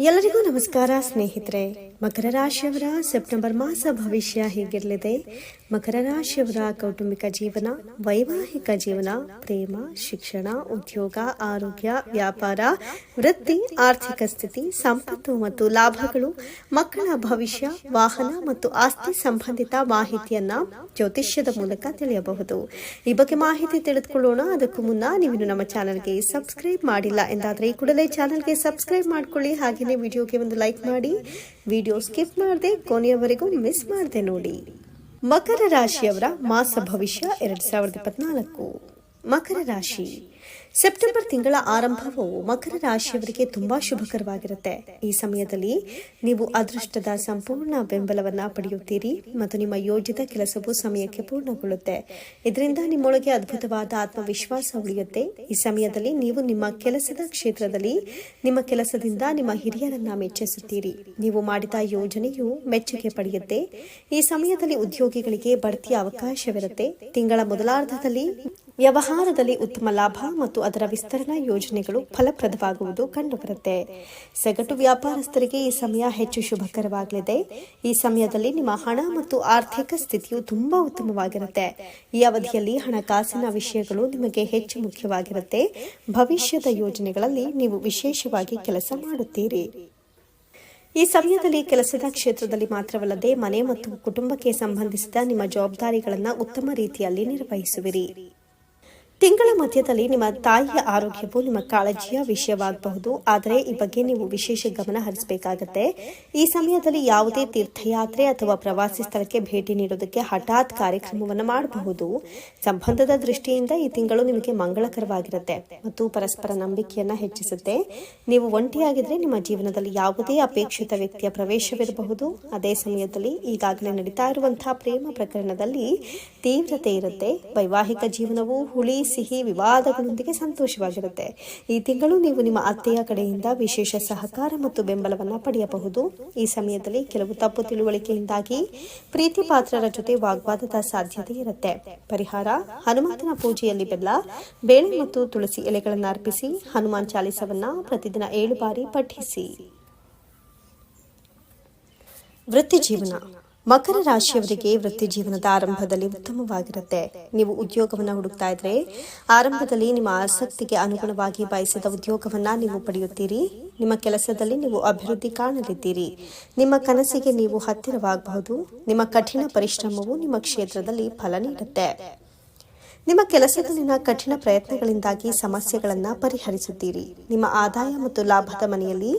ಎಲ್ಲರಿಗೂ ನಮಸ್ಕಾರ ಸ್ನೇಹಿತರೆ. ಮಕರ ರಾಶಿಯವರ ಸೆಪ್ಟೆಂಬರ್ ಮಾಸ ಭವಿಷ್ಯ ಹೇಗಿರಲಿದೆ? ಮಕರ ರಾಶಿಯವರ ಕೌಟುಂಬಿಕ ಜೀವನ, ವೈವಾಹಿಕ ಜೀವನ, ಪ್ರೇಮ, ಶಿಕ್ಷಣ, ಉದ್ಯೋಗ, ಆರೋಗ್ಯ, ವ್ಯಾಪಾರ, ವೃತ್ತಿ, ಆರ್ಥಿಕ ಸ್ಥಿತಿ, ಸಂಪತ್ತು ಮತ್ತು ಲಾಭಗಳು, ಮಕ್ಕಳ ಭವಿಷ್ಯ, ವಾಹನ ಮತ್ತು ಆಸ್ತಿ ಸಂಬಂಧಿತ ಮಾಹಿತಿಯನ್ನ ಜ್ಯೋತಿಷ್ಯದ ಮೂಲಕ ತಿಳಿಯಬಹುದು. ಈ ಬಗ್ಗೆ ಮಾಹಿತಿ ತಿಳಿದುಕೊಳ್ಳೋಣ. ಅದಕ್ಕೂ ಮುನ್ನ ನೀವು ನಮ್ಮ ಚಾನೆಲ್ಗೆ ಸಬ್ಸ್ಕ್ರೈಬ್ ಮಾಡಿಲ್ಲ ಎಂದಾದರೆ ಈ ಕೂಡಲೇ ಚಾನೆಲ್ಗೆ ಸಬ್ಸ್ಕ್ರೈಬ್ ಮಾಡ್ಕೊಳ್ಳಿ. ಹಾಗೆಯೇ ವಿಡಿಯೋಗೆ ಒಂದು ಲೈಕ್ ಮಾಡಿ. ವಿಡಿಯೋ ಸ್ಕಿಪ್ ಮಾಡದೆ ಕೊನೆಯವರೆಗೂ ಮಿಸ್ ಮಾಡದೆ ನೋಡಿ. ಮಕರ ರಾಶಿಯವರ ಮಾಸ ಭವಿಷ್ಯ ಎರಡ್ ಸಾವಿರದ ಇಪ್ಪತ್ನಾಲ್ಕು. ಮಕರ ರಾಶಿ. ಸೆಪ್ಟೆಂಬರ್ ತಿಂಗಳ ಆರಂಭವು ಮಕರ ರಾಶಿಯವರಿಗೆ ತುಂಬಾ ಶುಭಕರವಾಗಿರುತ್ತೆ. ಈ ಸಮಯದಲ್ಲಿ ನೀವು ಅದೃಷ್ಟದ ಸಂಪೂರ್ಣ ಬೆಂಬಲವನ್ನ ಪಡೆಯುತ್ತೀರಿ ಮತ್ತು ನಿಮ್ಮ ಯೋಜಿತ ಕೆಲಸವು ಸಮಯಕ್ಕೆ ಪೂರ್ಣಗೊಳ್ಳುತ್ತೆ. ಇದರಿಂದ ನಿಮ್ಮೊಳಗೆ ಅದ್ಭುತವಾದ ಆತ್ಮವಿಶ್ವಾಸ ಉಳಿಯುತ್ತೆ. ಈ ಸಮಯದಲ್ಲಿ ನೀವು ನಿಮ್ಮ ಕೆಲಸದ ಕ್ಷೇತ್ರದಲ್ಲಿ ನಿಮ್ಮ ಕೆಲಸದಿಂದ ನಿಮ್ಮ ಹಿರಿಯರನ್ನ ಮೆಚ್ಚಿಸುತ್ತೀರಿ. ನೀವು ಮಾಡಿದ ಯೋಜನೆಯು ಮೆಚ್ಚುಗೆ ಪಡೆಯುತ್ತೆ. ಈ ಸಮಯದಲ್ಲಿ ಉದ್ಯೋಗಿಗಳಿಗೆ ಬಡ್ತಿಯ ಅವಕಾಶವಿರುತ್ತೆ. ತಿಂಗಳ ಮೊದಲಾರ್ಧದಲ್ಲಿ ವ್ಯವಹಾರದಲ್ಲಿ ಉತ್ತಮ ಲಾಭ ಮತ್ತು ಅದರ ವಿಸ್ತರಣಾ ಯೋಜನೆಗಳು ಫಲಪ್ರದವಾಗುವುದು ಕಂಡುಬರುತ್ತೆ. ಸಗಟು ವ್ಯಾಪಾರಸ್ಥರಿಗೆ ಈ ಸಮಯ ಹೆಚ್ಚು ಶುಭಕರವಾಗಲಿದೆ. ಈ ಸಮಯದಲ್ಲಿ ನಿಮ್ಮ ಹಣ ಮತ್ತು ಆರ್ಥಿಕ ಸ್ಥಿತಿಯು ತುಂಬಾ ಉತ್ತಮವಾಗಿರುತ್ತೆ. ಈ ಅವಧಿಯಲ್ಲಿ ಹಣಕಾಸಿನ ವಿಷಯಗಳು ನಿಮಗೆ ಹೆಚ್ಚು ಮುಖ್ಯವಾಗಿರುತ್ತೆ. ಭವಿಷ್ಯದ ಯೋಜನೆಗಳಲ್ಲಿ ನೀವು ವಿಶೇಷವಾಗಿ ಕೆಲಸ ಮಾಡುತ್ತೀರಿ. ಈ ಸಮಯದಲ್ಲಿ ಕೆಲಸದ ಕ್ಷೇತ್ರದಲ್ಲಿ ಮಾತ್ರವಲ್ಲದೆ ಮನೆ ಮತ್ತು ಕುಟುಂಬಕ್ಕೆ ಸಂಬಂಧಿಸಿದ ನಿಮ್ಮ ಜವಾಬ್ದಾರಿಗಳನ್ನು ಉತ್ತಮ ರೀತಿಯಲ್ಲಿ ನಿರ್ವಹಿಸುವಿರಿ. ತಿಂಗಳ ಮಧ್ಯದಲ್ಲಿ ನಿಮ್ಮ ತಾಯಿಯ ಆರೋಗ್ಯವು ನಿಮ್ಮ ಕಾಳಜಿಯ ವಿಷಯವಾಗಬಹುದು. ಆದರೆ ಈ ಬಗ್ಗೆ ನೀವು ವಿಶೇಷ ಗಮನ ಹರಿಸಬೇಕಾಗತ್ತೆ. ಈ ಸಮಯದಲ್ಲಿ ಯಾವುದೇ ತೀರ್ಥಯಾತ್ರೆ ಅಥವಾ ಪ್ರವಾಸಿ ಸ್ಥಳಕ್ಕೆ ಭೇಟಿ ನೀಡುವುದಕ್ಕೆ ಹಠಾತ್ ಕಾರ್ಯಕ್ರಮವನ್ನು ಮಾಡಬಹುದು. ಸಂಬಂಧದ ದೃಷ್ಟಿಯಿಂದ ಈ ತಿಂಗಳು ನಿಮಗೆ ಮಂಗಳಕರವಾಗಿರುತ್ತೆ ಮತ್ತು ಪರಸ್ಪರ ನಂಬಿಕೆಯನ್ನು ಹೆಚ್ಚಿಸುತ್ತೆ. ನೀವು ಒಂಟಿಯಾಗಿದ್ರೆ ನಿಮ್ಮ ಜೀವನದಲ್ಲಿ ಯಾವುದೇ ಅಪೇಕ್ಷಿತ ವ್ಯಕ್ತಿಯ ಪ್ರವೇಶವಿರಬಹುದು. ಅದೇ ಸಮಯದಲ್ಲಿ ಈಗಾಗಲೇ ನಡೀತಾ ಇರುವಂತಹ ಪ್ರೇಮ ಪ್ರಕರಣದಲ್ಲಿ ತೀವ್ರತೆ ಇರುತ್ತೆ. ವೈವಾಹಿಕ ಜೀವನವು ಹುಳಿ ಸಿಹಿ ವಿವಾದಗಳೊಂದಿಗೆ ಸಂತೋಷವಾಗಿರುತ್ತೆ. ಈ ತಿಂಗಳು ನೀವು ನಿಮ್ಮ ಅತ್ತೆಯ ಕಡೆಯಿಂದ ವಿಶೇಷ ಸಹಕಾರ ಮತ್ತು ಬೆಂಬಲವನ್ನು ಪಡೆಯಬಹುದು. ಈ ಸಮಯದಲ್ಲಿ ಕೆಲವು ತಪ್ಪು ತಿಳುವಳಿಕೆಯಿಂದಾಗಿ ಪ್ರೀತಿ ಪಾತ್ರರ ಜೊತೆ ವಾಗ್ವಾದದ ಸಾಧ್ಯತೆ ಇರುತ್ತೆ. ಪರಿಹಾರ, ಹನುಮಂತನ ಪೂಜೆಯಲ್ಲಿ ಬೆಲ್ಲ, ಬೇಳೆ ಮತ್ತು ತುಳಸಿ ಎಲೆಗಳನ್ನು ಅರ್ಪಿಸಿ ಹನುಮಾನ್ ಚಾಲಿಸವನ್ನ ಪ್ರತಿದಿನ ಏಳು ಬಾರಿ ಪಠಿಸಿ. ವೃತ್ತಿ ಜೀವನ. ಮಕರ ರಾಶಿಯವರಿಗೆ ವೃತ್ತಿ ಜೀವನದ ಆರಂಭದಲ್ಲಿ ಉತ್ತಮವಾಗಿರುತ್ತೆ. ನೀವು ಉದ್ಯೋಗವನ್ನು ಹುಡುಕ್ತಾ ಇದ್ರೆ ಆರಂಭದಲ್ಲಿ ನಿಮ್ಮ ಆಸಕ್ತಿಗೆ ಅನುಗುಣವಾಗಿ ಬಯಸಿದ ಉದ್ಯೋಗವನ್ನ ನೀವು ಪಡೆಯುತ್ತೀರಿ. ನಿಮ್ಮ ಕೆಲಸದಲ್ಲಿ ನೀವು ಅಭಿವೃದ್ಧಿ ಕಾಣಲಿದ್ದೀರಿ. ನಿಮ್ಮ ಕನಸಿಗೆ ನೀವು ಹತ್ತಿರವಾಗಬಹುದು. ನಿಮ್ಮ ಕಠಿಣ ಪರಿಶ್ರಮವು ನಿಮ್ಮ ಕ್ಷೇತ್ರದಲ್ಲಿ ಫಲ ನೀಡುತ್ತೆ. ನಿಮ್ಮ ಕೆಲಸದಲ್ಲಿನ ಕಠಿಣ ಪ್ರಯತ್ನಗಳಿಂದಾಗಿ ಸಮಸ್ಯೆಗಳನ್ನು ಪರಿಹರಿಸುತ್ತೀರಿ. ನಿಮ್ಮ ಆದಾಯ ಮತ್ತು ಲಾಭದ ಮನೆಯಲ್ಲಿ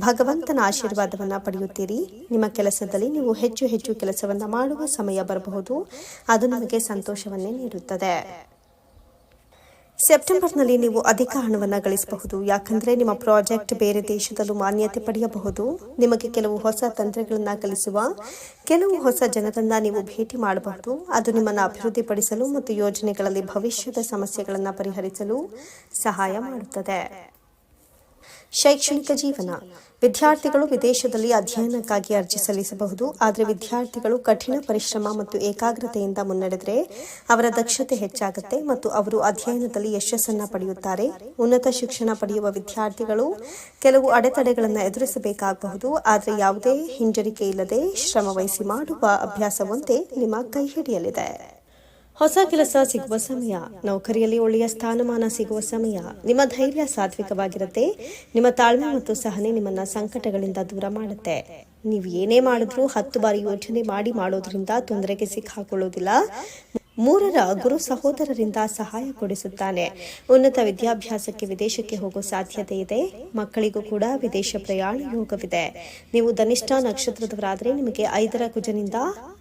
ಭಗವಂತನ ಆಶೀರ್ವಾದವನ್ನು ಪಡೆಯುತ್ತೀರಿ. ನಿಮ್ಮ ಕೆಲಸದಲ್ಲಿ ನೀವು ಹೆಚ್ಚು ಹೆಚ್ಚು ಕೆಲಸವನ್ನು ಮಾಡುವ ಸಮಯ ಬರಬಹುದು. ಅದು ನಿಮಗೆ ಸಂತೋಷವನ್ನೇ ನೀಡುತ್ತದೆ. ಸೆಪ್ಟೆಂಬರ್ನಲ್ಲಿ ನೀವು ಅಧಿಕ ಹಣವನ್ನು ಗಳಿಸಬಹುದು. ಯಾಕಂದ್ರೆ ನಿಮ್ಮ ಪ್ರಾಜೆಕ್ಟ್ ಬೇರೆ ದೇಶದಲ್ಲೂ ಮಾನ್ಯತೆ ಪಡೆಯಬಹುದು. ನಿಮಗೆ ಕೆಲವು ಹೊಸ ತಂತ್ರಗಳನ್ನು ಕಲಿಸುವ, ಕೆಲವು ಹೊಸ ಜನರನ್ನು ನೀವು ಭೇಟಿ ಮಾಡಬಹುದು. ಅದು ನಿಮ್ಮನ್ನು ಅಭಿವೃದ್ಧಿಪಡಿಸಲು ಮತ್ತು ಯೋಜನೆಗಳಲ್ಲಿ ಭವಿಷ್ಯದ ಸಮಸ್ಯೆಗಳನ್ನು ಪರಿಹರಿಸಲು ಸಹಾಯ ಮಾಡುತ್ತದೆ. ಶೈಕ್ಷಣಿಕ ಜೀವನ. ವಿದ್ಯಾರ್ಥಿಗಳು ವಿದೇಶದಲ್ಲಿ ಅಧ್ಯಯನಕ್ಕಾಗಿ ಅರ್ಜಿ ಸಲ್ಲಿಸಬಹುದು. ಆದರೆ ವಿದ್ಯಾರ್ಥಿಗಳು ಕಠಿಣ ಪರಿಶ್ರಮ ಮತ್ತು ಏಕಾಗ್ರತೆಯಿಂದ ಮುನ್ನಡೆದರೆ ಅವರ ದಕ್ಷತೆ ಹೆಚ್ಚಾಗುತ್ತೆ ಮತ್ತು ಅವರು ಅಧ್ಯಯನದಲ್ಲಿ ಯಶಸ್ಸನ್ನು ಪಡೆಯುತ್ತಾರೆ. ಉನ್ನತ ಶಿಕ್ಷಣ ಪಡೆಯುವ ವಿದ್ಯಾರ್ಥಿಗಳು ಕೆಲವು ಅಡೆತಡೆಗಳನ್ನು ಎದುರಿಸಬೇಕಾಗಬಹುದು. ಆದರೆ ಯಾವುದೇ ಹಿಂಜರಿಕೆ ಇಲ್ಲದೆ ಶ್ರಮವಹಿಸಿ ಮಾಡುವ ಅಭ್ಯಾಸವೊಂದೇ ನಿಮ್ಮ ಕೈ ಹಿಡಿಯಲಿದೆ. ಹೊಸ ಕೆಲಸ ಸಿಗುವ ಸಮಯ, ನೌಕರಿಯಲ್ಲಿ ಒಳ್ಳೆಯ ಸ್ಥಾನಮಾನ ಸಿಗುವ ಸಮಯ, ನಿಮ್ಮ ಧೈರ್ಯ ಸಾತ್ವಿಕವಾಗಿರುತ್ತೆ. ನಿಮ್ಮ ತಾಳ್ಮೆ ಮತ್ತು ಸಹನೆ ನಿಮ್ಮನ್ನ ಸಂಕಟಗಳಿಂದ ದೂರ ಮಾಡುತ್ತೆ. ನೀವು ಏನೇ ಮಾಡಿದ್ರೂ ಹತ್ತು ಬಾರಿ ಯೋಚನೆ ಮಾಡಿ ಮಾಡೋದ್ರಿಂದ ತೊಂದರೆಗೆ ಸಿಕ್ಕಾಕೊಳ್ಳೋದಿಲ್ಲ. ಮೂರರ ಗುರು ಸಹೋದರರಿಂದ ಸಹಾಯ ಕೊಡಿಸುತ್ತಾನೆ. ಉನ್ನತ ವಿದ್ಯಾಭ್ಯಾಸಕ್ಕೆ ವಿದೇಶಕ್ಕೆ ಹೋಗುವ ಸಾಧ್ಯತೆ ಇದೆ. ಮಕ್ಕಳಿಗೂ ಕೂಡ ವಿದೇಶ ಪ್ರಯಾಣ ಯೋಗವಿದೆ. ನೀವು ಧನಿಷ್ಠ ನಕ್ಷತ್ರದವರಾದರೆ ನಿಮಗೆ ಐದರ ಕುಜನಿಂದ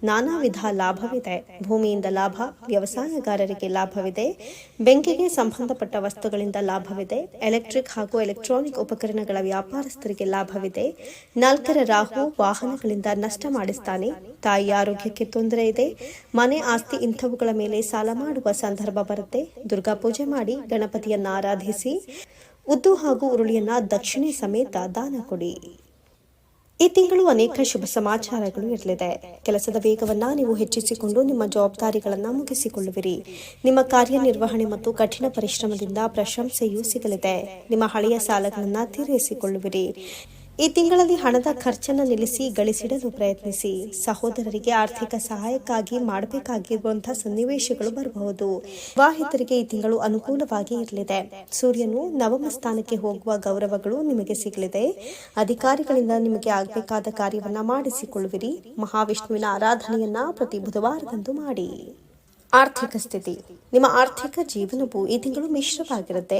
ನಾನಾ ವಿಧ ಲಾಭವಿದೆ. ಭೂಮಿಯಿಂದ ಲಾಭ, ವ್ಯವಸಾಯಗಾರರಿಗೆ ಲಾಭವಿದೆ. ಬೆಂಕಿಗೆ ಸಂಬಂಧಪಟ್ಟ ವಸ್ತುಗಳಿಂದ ಲಾಭವಿದೆ. ಎಲೆಕ್ಟ್ರಿಕ್ ಹಾಗೂ ಎಲೆಕ್ಟ್ರಾನಿಕ್ ಉಪಕರಣಗಳ ವ್ಯಾಪಾರಸ್ಥರಿಗೆ ಲಾಭವಿದೆ. ನಾಲ್ಕರ ರಾಹು ವಾಹನಗಳಿಂದ ನಷ್ಟ ಮಾಡಿಸ್ತಾನೆ. ತಾಯಿ ಆರೋಗ್ಯಕ್ಕೆ ತೊಂದರೆ ಇದೆ. ಮನೆ ಆಸ್ತಿ ಇಂಥವುಗಳ ಮೇಲೆ ಸಾಲ ಮಾಡುವ ಸಂದರ್ಭ ಬರುತ್ತೆ. ದುರ್ಗಾ ಪೂಜೆ ಮಾಡಿ ಗಣಪತಿಯನ್ನ ಆರಾಧಿಸಿ, ಉದ್ದು ಹಾಗೂ ಉರುಳಿಯನ್ನ ದಕ್ಷಿಣೆ ಸಮೇತ ದಾನ ಕೊಡಿ. ಈ ತಿಂಗಳು ಅನೇಕ ಶುಭ ಸಮಾಚಾರಗಳು ಇರಲಿದೆ. ಕೆಲಸದ ವೇಗವನ್ನ ನೀವು ಹೆಚ್ಚಿಸಿಕೊಂಡು ನಿಮ್ಮ ಜವಾಬ್ದಾರಿಗಳನ್ನ ಮುಗಿಸಿಕೊಳ್ಳುವಿರಿ. ನಿಮ್ಮ ಕಾರ್ಯನಿರ್ವಹಣೆ ಮತ್ತು ಕಠಿಣ ಪರಿಶ್ರಮದಿಂದ ಪ್ರಶಂಸೆಯೂ ಸಿಗಲಿದೆ. ನಿಮ್ಮ ಹಳೆಯ ಸಾಲಗಳನ್ನ ತೀರಿಸಿಕೊಳ್ಳುವಿರಿ. ಈ ತಿಂಗಳಲ್ಲಿ ಹಣದ ಖರ್ಚನ್ನು ನಿಲ್ಲಿಸಿ ಗಳಿಸಿಡಲು ಪ್ರಯತ್ನಿಸಿ. ಸಹೋದರರಿಗೆ ಆರ್ಥಿಕ ಸಹಾಯಕ್ಕಾಗಿ ಮಾಡಬೇಕಾಗಿರುವಂತಹ ಸನ್ನಿವೇಶಗಳು ಬರಬಹುದು. ವಿವಾಹಿತರಿಗೆ ಈ ತಿಂಗಳು ಅನುಕೂಲವಾಗಿ ಇರಲಿದೆ. ಸೂರ್ಯನು ನವಮ ಸ್ಥಾನಕ್ಕೆ ಹೋಗುವ ಗೌರವಗಳು ನಿಮಗೆ ಸಿಗಲಿದೆ. ಅಧಿಕಾರಿಗಳಿಂದ ನಿಮಗೆ ಆಗಬೇಕಾದ ಕಾರ್ಯವನ್ನ ಮಾಡಿಸಿಕೊಳ್ಳುವಿರಿ. ಮಹಾವಿಷ್ಣುವಿನ ಆರಾಧನೆಯನ್ನ ಪ್ರತಿ ಬುಧವಾರದಂದು ಮಾಡಿ. ಆರ್ಥಿಕ ಸ್ಥಿತಿ. ನಿಮ್ಮ ಆರ್ಥಿಕ ಜೀವನವು ಈ ತಿಂಗಳು ಮಿಶ್ರವಾಗಿರುತ್ತೆ.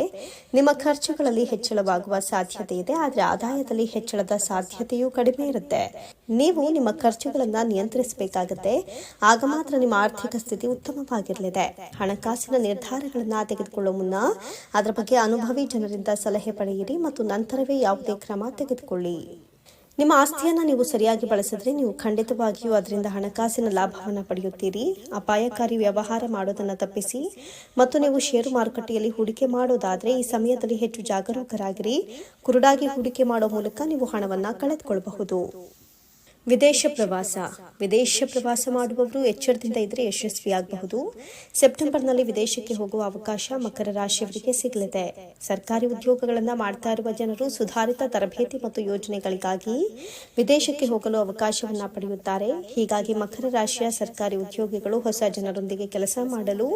ನಿಮ್ಮ ಖರ್ಚುಗಳಲ್ಲಿ ಹೆಚ್ಚಳವಾಗುವ ಸಾಧ್ಯತೆ ಇದೆ, ಆದರೆ ಆದಾಯದಲ್ಲಿ ಹೆಚ್ಚಳದ ಸಾಧ್ಯತೆಯೂ ಕಡಿಮೆ ಇರುತ್ತೆ. ನೀವು ನಿಮ್ಮ ಖರ್ಚುಗಳನ್ನ ನಿಯಂತ್ರಿಸಬೇಕಾಗುತ್ತೆ. ಆಗ ಮಾತ್ರ ನಿಮ್ಮ ಆರ್ಥಿಕ ಸ್ಥಿತಿ ಉತ್ತಮವಾಗಿರಲಿದೆ. ಹಣಕಾಸಿನ ನಿರ್ಧಾರಗಳನ್ನ ತೆಗೆದುಕೊಳ್ಳುವ ಮುನ್ನ ಅದರ ಬಗ್ಗೆ ಅನುಭವಿ ಜನರಿಂದ ಸಲಹೆ ಪಡೆಯಿರಿ ಮತ್ತು ನಂತರವೇ ಯಾವುದೇ ಕ್ರಮ ತೆಗೆದುಕೊಳ್ಳಿ. ನಿಮ್ಮ ಆಸ್ತಿಯನ್ನು ನೀವು ಸರಿಯಾಗಿ ಬಳಸಿದ್ರೆ ನೀವು ಖಂಡಿತವಾಗಿಯೂ ಅದರಿಂದ ಹಣಕಾಸಿನ ಲಾಭವನ್ನು ಪಡೆಯುತ್ತೀರಿ. ಅಪಾಯಕಾರಿ ವ್ಯವಹಾರ ಮಾಡೋದನ್ನು ತಪ್ಪಿಸಿ ಮತ್ತು ನೀವು ಷೇರು ಮಾರುಕಟ್ಟೆಯಲ್ಲಿ ಹೂಡಿಕೆ ಮಾಡೋದಾದರೆ ಈ ಸಮಯದಲ್ಲಿ ಹೆಚ್ಚು ಜಾಗರೂಕರಾಗಿರಿ. ಕುರುಡಾಗಿ ಹೂಡಿಕೆ ಮಾಡೋ ಮೂಲಕ ನೀವು ಹಣವನ್ನು ಕಳೆದುಕೊಳ್ಳಬಹುದು ವಿದೇಶ ಪ್ರವಾಸ ವಿದೇಶ ಪ್ರವಾಸ ಮಾಡುವವರು ಎಚ್ಚರದಿಂದ ಇದ್ರೆ ಯಶಸ್ವಿಯಾಗಬಹುದು. ಸೆಪ್ಟೆಂಬರ್ನಲ್ಲಿ ವಿದೇಶಕ್ಕೆ ಹೋಗುವ ಅವಕಾಶ ಮಕರ ರಾಶಿಯವರಿಗೆ ಸಿಗಲಿದೆ. ಸರ್ಕಾರಿ ಉದ್ಯೋಗಗಳನ್ನು ಮಾಡ್ತಾ ಇರುವ ಜನರು ಸುಧಾರಿತ ತರಬೇತಿ ಮತ್ತು ಯೋಜನೆಗಳಿಗಾಗಿ ವಿದೇಶಕ್ಕೆ ಹೋಗಲು ಅವಕಾಶವನ್ನು ಪಡೆಯುತ್ತಾರೆ. ಹೀಗಾಗಿ ಮಕರ ರಾಶಿಯ ಸರ್ಕಾರಿ ಉದ್ಯೋಗಿಗಳು ಹೊಸ ಜನರೊಂದಿಗೆ ಕೆಲಸ ಮಾಡಲು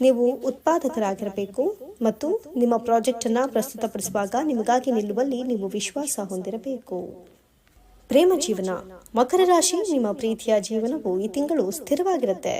ನೀವು ಉತ್ಪಾದಕರಾಗಿರಬೇಕು ಮತ್ತು ನಿಮ್ಮ ಪ್ರಾಜೆಕ್ಟ್ ಅನ್ನು ಪ್ರಸ್ತುತಪಡಿಸುವಾಗ ನಿಮಗಾಗಿ ನಿಲ್ಲುವಲ್ಲಿ ನೀವು ವಿಶ್ವಾಸ ಹೊಂದಿರಬೇಕು. ಪ್ರೇಮ ಜೀವನ. ಮಕರ ರಾಶಿ ನಿಮ್ಮ ಪ್ರೀತಿಯ ಜೀವನವು ಈ ತಿಂಗಳು ಸ್ಥಿರವಾಗಿರುತ್ತೆ.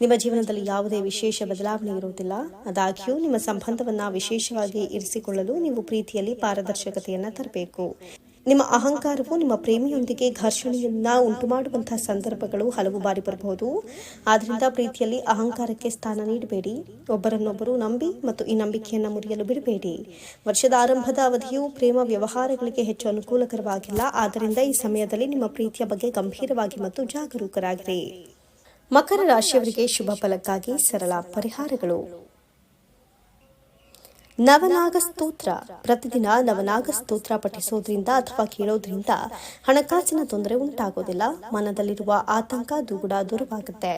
ನಿಮ್ಮ ಜೀವನದಲ್ಲಿ ಯಾವುದೇ ವಿಶೇಷ ಬದಲಾವಣೆ ಇರುವುದಿಲ್ಲ. ಆದಾಗ್ಯೂ, ನಿಮ್ಮ ಸಂಬಂಧವನ್ನ ವಿಶೇಷವಾಗಿ ಇರಿಸಿಕೊಳ್ಳಲು ನೀವು ಪ್ರೀತಿಯಲ್ಲಿ ಪಾರದರ್ಶಕತೆಯನ್ನ ತರಬೇಕು. ನಿಮ್ಮ ಅಹಂಕಾರವು ನಿಮ್ಮ ಪ್ರೇಮಿಯೊಂದಿಗೆ ಘರ್ಷಣೆಯನ್ನ ಉಂಟು ಮಾಡುವಂತಹ ಸಂದರ್ಭಗಳು ಹಲವು ಬಾರಿ ಬರಬಹುದು. ಆದ್ರಿಂದ ಪ್ರೀತಿಯಲ್ಲಿ ಅಹಂಕಾರಕ್ಕೆ ಸ್ಥಾನ ನೀಡಬೇಡಿ. ಒಬ್ಬರನ್ನೊಬ್ಬರು ನಂಬಿ ಮತ್ತು ಈ ನಂಬಿಕೆಯನ್ನ ಮುರಿಯಲು ಬಿಡಬೇಡಿ. ವರ್ಷದ ಆರಂಭದ ಅವಧಿಯು ಪ್ರೇಮ ವ್ಯವಹಾರಗಳಿಗೆ ಹೆಚ್ಚು ಅನುಕೂಲಕರವಾಗಿಲ್ಲ. ಆದ್ದರಿಂದ ಈ ಸಮಯದಲ್ಲಿ ನಿಮ್ಮ ಪ್ರೀತಿಯ ಬಗ್ಗೆ ಗಂಭೀರವಾಗಿ ಮತ್ತು ಜಾಗರೂಕರಾಗಿರಿ. ಮಕರ ರಾಶಿಯವರಿಗೆ ಶುಭ ಫಲಕ್ಕಾಗಿ ಸರಳ ಪರಿಹಾರಗಳು. ನವನಾಗ ಸ್ತೋತ್ರ ಪ್ರತಿದಿನ ನವನಾಗ ಸ್ತೋತ್ರ ಪಠಿಸೋದ್ರಿಂದ ಅಥವಾ ಕೇಳೋದ್ರಿಂದ ಹಣಕಾಸಿನ ತೊಂದರೆ ಉಂಟಾಗೋದಿಲ್ಲ. ಮನದಲ್ಲಿರುವ ಆತಂಕ ದುಗುಡ ದೂರವಾಗುತ್ತೆ.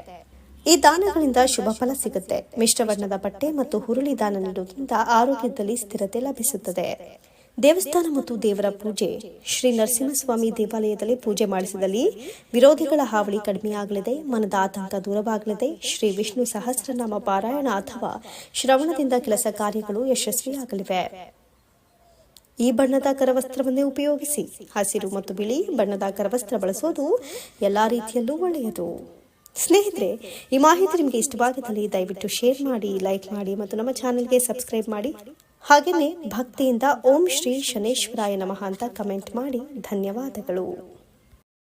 ಈ ದಾನಗಳಿಂದ ಶುಭ ಫಲ ಸಿಗುತ್ತೆ. ಮಿಶ್ರವರ್ಣದ ಬಟ್ಟೆ ಮತ್ತು ಹುರುಳಿ ದಾನ ನೀಡುವುದರಿಂದ ಆರೋಗ್ಯದಲ್ಲಿ ಸ್ಥಿರತೆ ಲಭಿಸುತ್ತದೆ. ದೇವಸ್ಥಾನ ಮತ್ತು ದೇವರ ಪೂಜೆ. ಶ್ರೀ ನರಸಿಂಹಸ್ವಾಮಿ ದೇವಾಲಯದಲ್ಲಿ ಪೂಜೆ ಮಾಡಿಸಿದಲ್ಲಿ ವಿರೋಧಿಗಳ ಹಾವಳಿ ಕಡಿಮೆಯಾಗಲಿದೆ, ಮನದ ಆತಂಕ ದೂರವಾಗಲಿದೆ. ಶ್ರೀ ವಿಷ್ಣು ಸಹಸ್ರನಾಮ ಪಾರಾಯಣ ಅಥವಾ ಶ್ರವಣದಿಂದ ಕೆಲಸ ಕಾರ್ಯಗಳು ಯಶಸ್ವಿಯಾಗಲಿವೆ. ಈ ಬಣ್ಣದ ಕರವಸ್ತ್ರವನ್ನೇ ಉಪಯೋಗಿಸಿ, ಹಸಿರು ಮತ್ತು ಬಿಳಿ ಬಣ್ಣದ ಕರವಸ್ತ್ರ ಬಳಸೋದು ಎಲ್ಲಾ ರೀತಿಯಲ್ಲೂ ಒಳ್ಳೆಯದು. ಸ್ನೇಹಿತರೆ, ಈ ಮಾಹಿತಿ ನಿಮಗೆ ಇಷ್ಟವಾಗಿದ್ದಲ್ಲಿ ದಯವಿಟ್ಟು ಶೇರ್ ಮಾಡಿ, ಲೈಕ್ ಮಾಡಿ ಮತ್ತು ನಮ್ಮ ಚಾನೆಲ್ಗೆ ಸಬ್ಸ್ಕ್ರೈಬ್ ಮಾಡಿ. ಹಾಗೆಯೇ ಭಕ್ತಿಯಿಂದ ಓಂ ಶ್ರೀ ಶನೇಶ್ವರಾಯ ನಮಃ ಅಂತ ಕಮೆಂಟ್ ಮಾಡಿ ಧನ್ಯವಾದಗಳು.